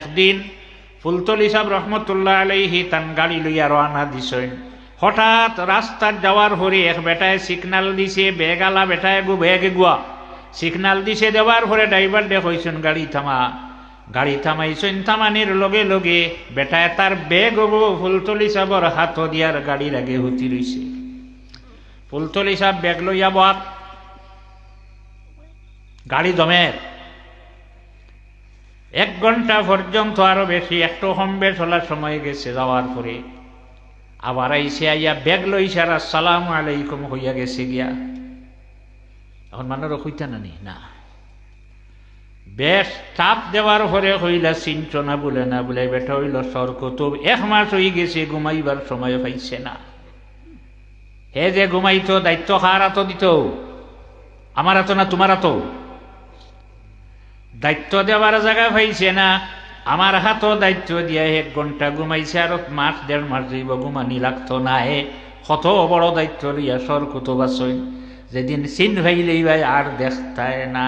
একদিন ফুলতলি সাহেব রহমতুল্লাহ আলাইহি তান গাড়ি লইয়া রওনা দিছেন। হঠাৎ রাস্তার যাওয়ার পরে এক বেটায় সিগনাল দিছে, বেগালা বেটায় গু, বেগ গুয়া। সিগনাল দিছে, দেওয়ার পরে ড্রাইভার দে কইছেন গাড়ি থামা। গাড়ি থামাইছেন, থামানির লগে লগে বেটায় তার বেগ গো ফুলতলি সাহেবর হাত দিয়ার গাড়ির আগে হুতি রইছে। ফুলতলি সাহেব বেগ লইয়া বাক গাড়ি দমের এক ঘণ্টা পর্যন্ত আরও বেশি, একটু কমবে, চলার সময় গেছে, যাওয়ার পরে। আবার আইসে আইয়া ব্যাগ লই সারা সালাম আলাইকুম হইয়া গেছে গিয়া। এখন মানুষ হইতা নানি না? বেশ চাপ দেওয়ার পরে হইলা চিন্ত না বলে না বলে, বেটা হইল সর্ক তো এক মাস হয়ে গেছে, ঘুমাইবার সময় পাইছে না। হে যে ঘুমাইতো, দায়িত্ব কার দিত? আমার আতো না তোমার আতো দায়িত্ব দেওয়ার জায়গা পাইছে না। আমার হাতও দায়িত্ব দিয়ে এক ঘণ্টা ঘুমাইছে আর মাস দেড় মাস যাইব ঘুমানি লাগতো না হে কত বড় দায়িত্ব লইয়া সর কত বাসই যেদিন চিন ভাইলেই ভাই আর দেখতায় না।